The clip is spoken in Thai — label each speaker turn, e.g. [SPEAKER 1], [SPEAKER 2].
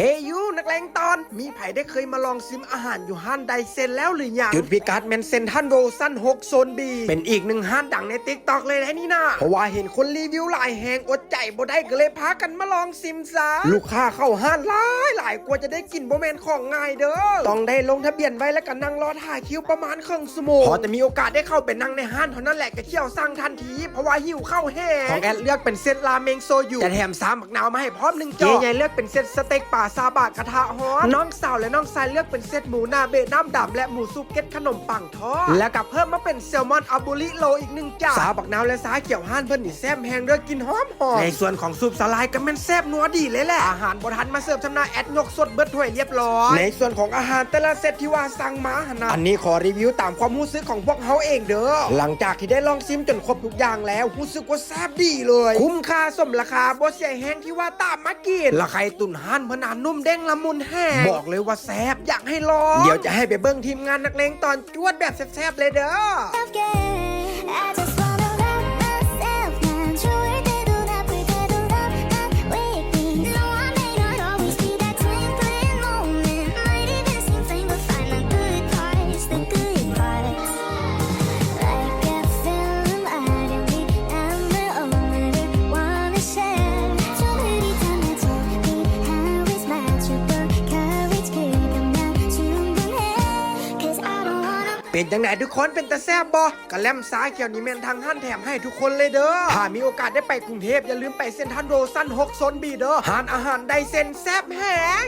[SPEAKER 1] เฮยูนักเลงตอน มีไผ่ได้เคยมาลองซิมอาหารอยู่ห้านไดเซนแล้วหรือยังจุดพิกัดแมนเซนทันโรซัน6โซนบีเป็นอีกหนึ่งห้านดังในติ๊กตอกเลยนะนี่นะเพราะว่าเห็นคนรีวิวหลายแหงอดใจบ่ได้ก็เลยพากันมาลองซิมซะลูกค้าเข้าห้านหลายหลายกว่าจะได้กินโบแมนของง่ายเด้อต้องได้ลงทะเบียนไว้แล้วก็นั่งรอถ่ายคิวประมาณครึ่งชั่วโมงพอจะมีโอกาสได้เข้าไปนั่งในห้านเท่านั้นแหละก็เที่ยวสั่งทันทีเพราะว่าหิวเข้าแห้งของแอดเลือกเป็นเซตราเมงโซยุแต่แถมสามหมักนาวมาให้พร้อมหนึ่งจอใหญ่เลือกเป็นเซตสเต็กป่าซาบะกระทะฮอนน้องสาวและน้องชายเลือกเป็นเซตหมูนาเบะน้ำดำและหมูซุปเก็ตขนมปังทอดและกับเพิ่มมาเป็นแซลมอนอาบูริโลอีกหนึ่งจานสาบักนาวและสาเขียวห้านเพิ่นนี่แซ่บแหงเด้อกินหอมหอมในส่วนของซุปสลายก็แม่นแซ่บนัวดีเลยแหละอาหารบทันมาเสิร์ฟชำนาแอดยกสดเบิดถ้วยเรียบร้อยในส่วนของอาหารแต่ละเซตที่ว่าสั่งมาหนะอันนี้ขอรีวิวตามความรู้สึกของพวกเขาเองเด้อหลังจากที่ได้ลองซิมจนครบทุกอย่างแล้วรู้สึกว่าแซ่บดีเลย คุ้มค่าสมราคาบ่เสียแห้งที่ว่าตามมากินละไข่ตุ่นห่านพนานุ่มเด้งละมุนแห้งบอกเลยว่าแซ่บอยากให้ลอง เดี๋ยวจะให้ไปเบิ้งทีมงานนักเลงตอนจวดแบบแซ่บๆเลยเด้อ เป็นจังไหนทุกคนเป็นตาแซบบอกระแลมซ้ายเขียวนี้แมนทางท่านแถมให้ทุกคนเลยเด้อถ้ามีโอกาสได้ไปกรุงเทพอย่าลืมไปเซ็นทรัลโรซันหกโซนบีเด้อหานอาหารไดเซนแซบแหง